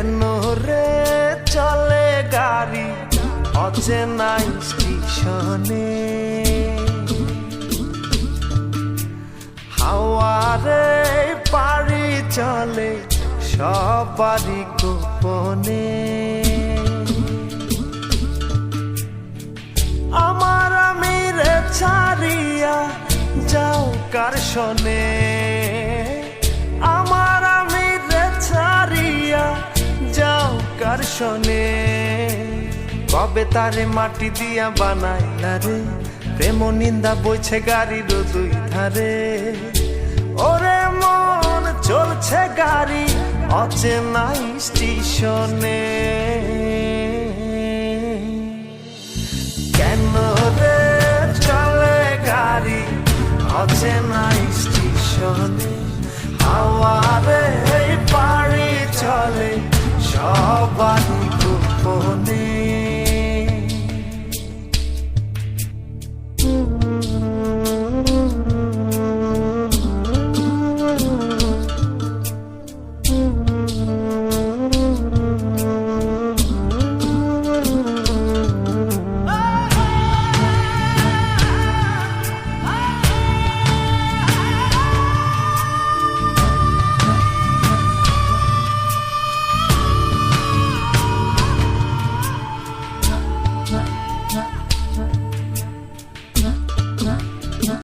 can অচেনা স্টেশনে হাওয়ারে পারি চলে, সবারই গোপনে। আমার ছাড়িয়া যাও কার শোনে। আমার আমিরে ছাড়িয়া যাও কার শোনে। কবে তারে মাটি দিয়া বানাইলা রে? প্রেম নিন্দা বইছে গাড়ির দুই ধারে। ওরে মন চলছে গাড়ি অচেনা স্টেশনে। কেন রে চলে গাড়ি অচেনা স্টেশনে? হাওয়ারে